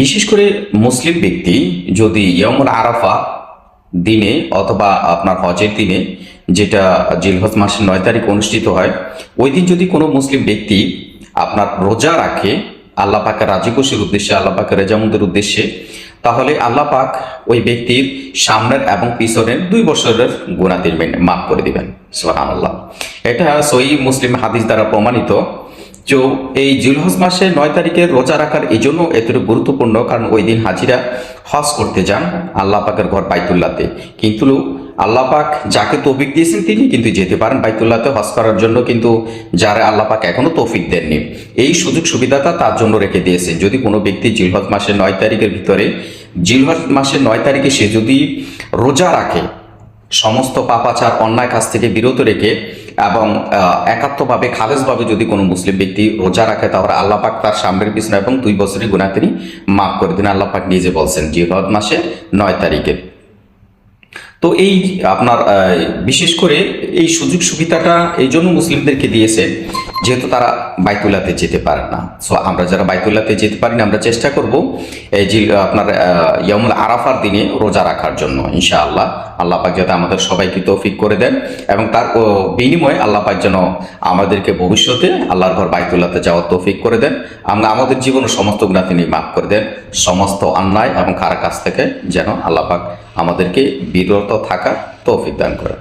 বিশেষ করে মুসলিম ব্যক্তি যদি ইয়মুল আরাফা দিনে অথবা আপনার হজের দিনে, যেটা জিলহজ মাসের নয় তারিখ অনুষ্ঠিত হয়, ওই দিন যদি কোনো মুসলিম ব্যক্তি আপনার রোজা রাখে, আল্লাহ পাকের রাজি উদ্দেশ্যে, আল্লাহ পাকের রেজামুদের উদ্দেশ্যে, তাহলে আল্লাহ পাক ওই ব্যক্তির সামনের এবং পিছনের দুই বছরের গুণা তিনি মাফ করে দিবেন। সোহান আল্লাহ এটা সই মুসলিম হাদিস দ্বারা প্রমাণিত। তো এই জিলহজ মাসে নয় তারিখে রোজা রাখার এই জন্য এতটুকু গুরুত্বপূর্ণ, কারণ ওই দিন হাজিরা হজ করতে যান আল্লাহ পাকের ঘর বাইতুল্লাতে। কিন্তু আল্লাহ পাক যাকে তৌফিক দিয়েছেন তিনি কিন্তু যেতে পারেন বাইতুল্লাতে হজ করার জন্য, কিন্তু যারা আল্লাহ পাক এখনও তৌফিক দেননি। এই সুযোগ সুবিধাটা তার জন্য রেখে দিয়েছেন যদি কোনো ব্যক্তি জিলহজ মাসের নয় তারিখের ভিতরে জিলহজ মাসের নয় তারিখে সে যদি রোজা রাখে সমস্ত পাপাচার অন্যায় কাজ থেকে বিরত রেখে এবং একাত্মভাবে খালেজভাবে যদি কোনো মুসলিম ব্যক্তি রোজা রাখে, তাহলে আল্লাহ পাক তার সামনের পিছনে এবং দুই বছরের গুণা তিনি মাফ করে দিন। আল্লাহ পাক নিজে বলছেন যে জিহদ মাসের নয় তারিখে। তো এই আপনার বিশেষ করে এই সুযোগ সুবিধাটা এই জন্য মুসলিমদেরকে দিয়েছে যেহেতু তারা বাইতুল্লাতে যেতে পারে না। সো আমরা যারা বাইতুল্লাতে যেতে পারি না, আমরা চেষ্টা করব এই যে আপনার ইয়ামুল আরাফার দিনে রোজা রাখার জন্য, ইনশাআল্লাহ। আল্লাহ পাক যাতে আমাদের সবাইকে তৌফিক করে দেন এবং তার বিনিময়ে আল্লাহ পাক যেন আমাদেরকে ভবিষ্যতে আল্লাহর ঘর বাইতুল্লাতে যাওয়ার তৌফিক করে দেন। আমরা আমাদের জীবনের সমস্ত গুণা তিনি মাফ করে দেন। সমস্ত অন্যায় এবং কার কাছ থেকে যেন আল্লাহ পাক আমাদেরকে বিরত থাকার তৌফিক দান করেন।